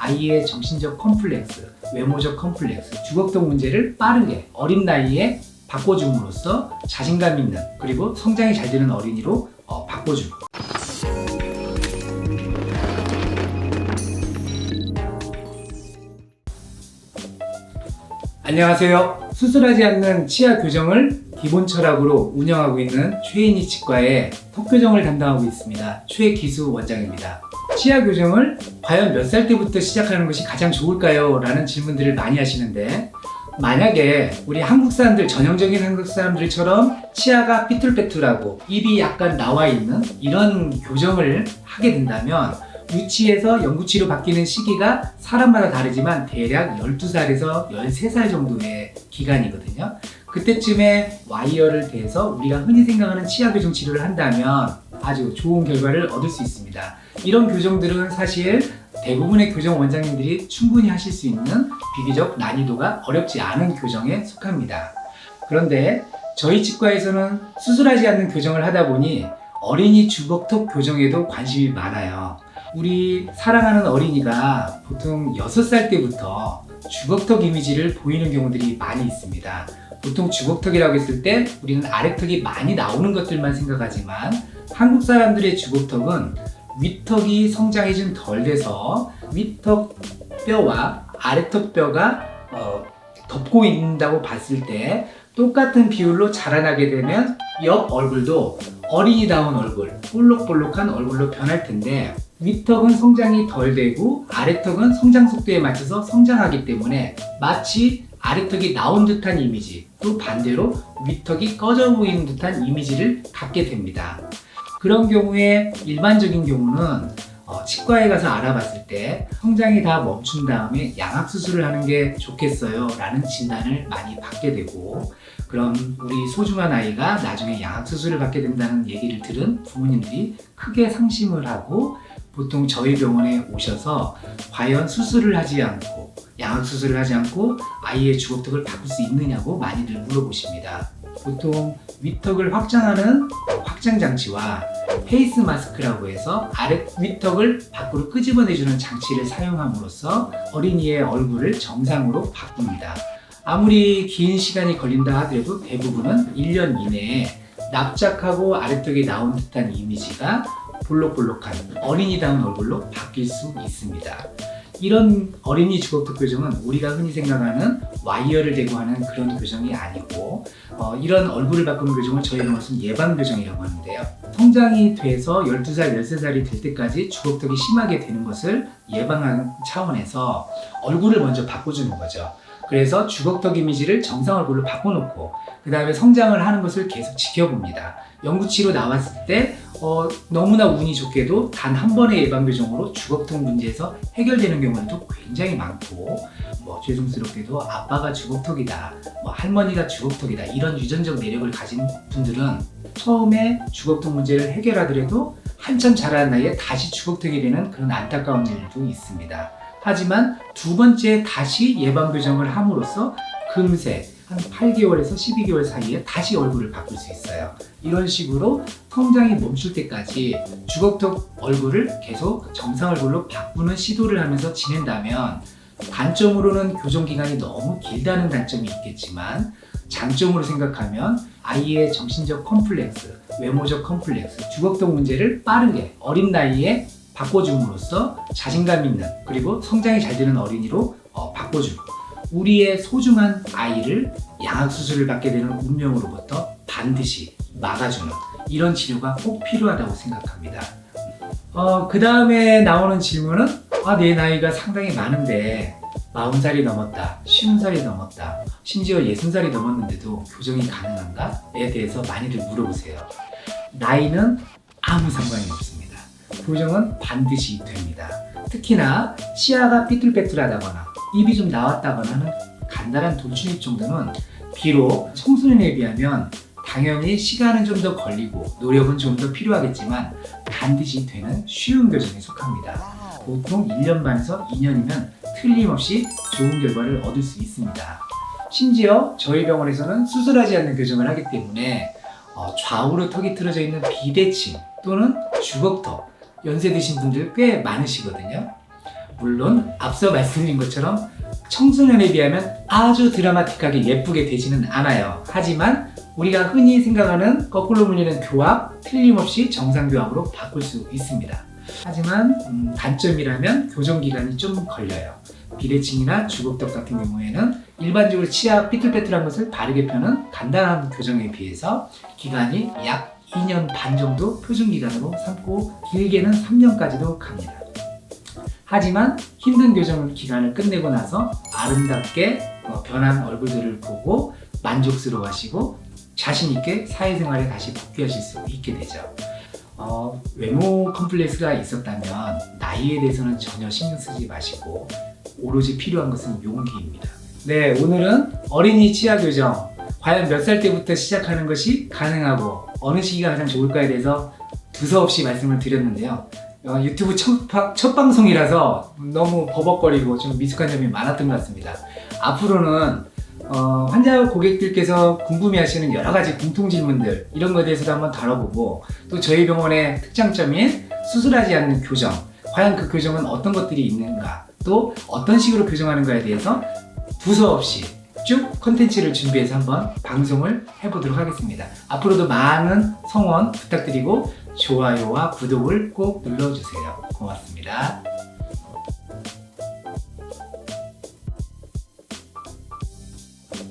아이의 정신적 컴플렉스, 외모적 컴플렉스, 주걱턱 문제를 빠르게 어린 나이에 바꿔줌으로써 자신감 있는 그리고 성장이 잘 되는 어린이로 어, 바꿔주고 안녕하세요. 수술하지 않는 치아 교정을 기본 철학으로 운영하고 있는 최인희 치과의 턱 교정을 담당하고 있습니다. 최기수 원장입니다. 치아 교정을 과연 몇 살 때부터 시작하는 것이 가장 좋을까요? 라는 질문들을 많이 하시는데 만약에 우리 한국 사람들 전형적인 한국 사람들처럼 치아가 삐뚤빼뚤하고 입이 약간 나와 있는 이런 교정을 하게 된다면 유치에서 영구치로 바뀌는 시기가 사람마다 다르지만 대략 12살에서 13살 정도의 기간이거든요. 그때쯤에 와이어를 대서 우리가 흔히 생각하는 치아 교정 치료를 한다면 아주 좋은 결과를 얻을 수 있습니다. 이런 교정들은 사실 대부분의 교정 원장님들이 충분히 하실 수 있는 비교적 난이도가 어렵지 않은 교정에 속합니다. 그런데 저희 치과에서는 수술하지 않는 교정을 하다 보니 어린이 주걱턱 교정에도 관심이 많아요. 우리 사랑하는 어린이가 보통 6살 때부터 주걱턱 이미지를 보이는 경우들이 많이 있습니다. 보통 주걱턱이라고 했을 때 우리는 아래턱이 많이 나오는 것들만 생각하지만 한국 사람들의 주걱턱은 윗턱이 성장이 좀 덜 돼서 윗턱 뼈와 아래턱 뼈가 어, 덮고 있다고 봤을 때 똑같은 비율로 자라나게 되면 옆 얼굴도 어린이다운 얼굴, 볼록볼록한 얼굴로 변할 텐데 윗턱은 성장이 덜 되고 아래턱은 성장 속도에 맞춰서 성장하기 때문에 마치 아래턱이 나온 듯한 이미지 또 반대로 윗턱이 꺼져 보이는 듯한 이미지를 갖게 됩니다. 그런 경우에 일반적인 경우는 어, 치과에 가서 알아봤을 때 성장이 다 멈춘 다음에 양악 수술을 하는 게 좋겠어요 라는 진단을 많이 받게 되고 그럼 우리 소중한 아이가 나중에 양악 수술을 받게 된다는 얘기를 들은 부모님들이 크게 상심을 하고 보통 저희 병원에 오셔서 과연 수술을 하지 않고 양악 수술을 하지 않고 아이의 주걱턱을 바꿀 수 있느냐고 많이들 물어보십니다. 보통 윗턱을 확장하는 확장 장치와 페이스 마스크라고 해서 아래 윗턱을 밖으로 끄집어내주는 장치를 사용함으로써 어린이의 얼굴을 정상으로 바꿉니다. 아무리 긴 시간이 걸린다 하더라도 대부분은 1년 이내에 납작하고 아래턱이 나온 듯한 이미지가 볼록볼록한 어린이다운 얼굴로 바뀔 수 있습니다. 이런 어린이 주걱턱 교정은 우리가 흔히 생각하는 와이어를 대고 하는 그런 교정이 아니고 어, 이런 얼굴을 바꾸는 교정을 저희 병원에서는 예방 교정이라고 하는데요. 성장이 돼서 12살, 13살이 될 때까지 주걱턱이 심하게 되는 것을 예방하는 차원에서 얼굴을 먼저 바꿔주는 거죠. 그래서 주걱턱 이미지를 정상 얼굴로 바꿔놓고 그 다음에 성장을 하는 것을 계속 지켜봅니다. 연구치로 나왔을 때 어, 너무나 운이 좋게도 단 한 번의 예방 교정으로 주걱턱 문제에서 해결되는 경우도 굉장히 많고 뭐 죄송스럽게도 아빠가 주걱턱이다, 뭐 할머니가 주걱턱이다 이런 유전적 내력을 가진 분들은 처음에 주걱턱 문제를 해결하더라도 한참 자라는 나이에 다시 주걱턱이 되는 그런 안타까운 일도 있습니다. 하지만 두 번째 다시 예방 교정을 함으로써 금세 한 8개월에서 12개월 사이에 다시 얼굴을 바꿀 수 있어요. 이런 식으로 성장이 멈출 때까지 주걱턱 얼굴을 계속 정상 얼굴로 바꾸는 시도를 하면서 지낸다면 단점으로는 교정 기간이 너무 길다는 단점이 있겠지만 장점으로 생각하면 아이의 정신적 컴플렉스, 외모적 컴플렉스, 주걱턱 문제를 빠르게 어린 나이에 바꿔줌으로써 자신감 있는 그리고 성장이 잘 되는 어린이로 어, 바꿔주고 우리의 소중한 아이를 양악 수술을 받게 되는 운명으로부터 반드시 막아주는 이런 치료가 꼭 필요하다고 생각합니다. 어, 그 다음에 나오는 질문은 아, 내 나이가 상당히 많은데 40살이 넘었다, 50살이 넘었다, 심지어 60살이 넘었는데도 교정이 가능한가?에 대해서 많이들 물어보세요. 나이는 아무 상관이 없습니다. 교정은 반드시 됩니다. 특히나 치아가 삐뚤빼뚤하다거나 입이 좀 나왔다거나 하는 간단한 돌출입 정도는 비록 청소년에 비하면 당연히 시간은 좀 더 걸리고 노력은 좀 더 필요하겠지만 반드시 되는 쉬운 교정에 속합니다. 보통 1년 반에서 2년이면 틀림없이 좋은 결과를 얻을 수 있습니다. 심지어 저희 병원에서는 수술하지 않는 교정을 하기 때문에 어, 좌우로 턱이 틀어져 있는 비대칭 또는 주걱턱 연세 드신 분들 꽤 많으시거든요. 물론 앞서 말씀드린 것처럼 청소년에 비하면 아주 드라마틱하게 예쁘게 되지는 않아요. 하지만 우리가 흔히 생각하는 거꾸로 물리는 교합 틀림없이 정상 교합으로 바꿀 수 있습니다. 하지만 음, 단점이라면 교정 기간이 좀 걸려요. 비대칭이나 주걱턱 같은 경우에는 일반적으로 치아 삐뚤빼뚤한 것을 바르게 펴는 간단한 교정에 비해서 기간이 약 2년 반 정도 표준 기간으로 삼고 길게는 3년까지도 갑니다. 하지만 힘든 교정 기간을 끝내고 나서 아름답게 어, 변한 얼굴들을 보고 만족스러워 하시고 자신 있게 사회생활에 다시 복귀하실 수 있게 되죠. 어, 외모 컴플렉스가 있었다면 나이에 대해서는 전혀 신경 쓰지 마시고 오로지 필요한 것은 용기입니다. 네, 오늘은 어린이 치아 교정 과연 몇 살 때부터 시작하는 것이 가능하고 어느 시기가 가장 좋을까에 대해서 두서없이 말씀을 드렸는데요. 어, 유튜브 첫, 바- 첫 방송이라서 너무 버벅거리고 좀 미숙한 점이 많았던 것 같습니다. 앞으로는 어, 환자 고객들께서 궁금해하시는 여러 가지 공통 질문들 이런 것에 대해서도 한번 다뤄보고 또 저희 병원의 특장점인 수술하지 않는 교정 과연 그 교정은 어떤 것들이 있는가 또 어떤 식으로 교정하는가에 대해서 두서없이 쭉 컨텐츠를 준비해서 한번 방송을 해보도록 하겠습니다. 앞으로도 많은 성원 부탁드리고 좋아요와 구독을 꼭 눌러주세요. 고맙습니다.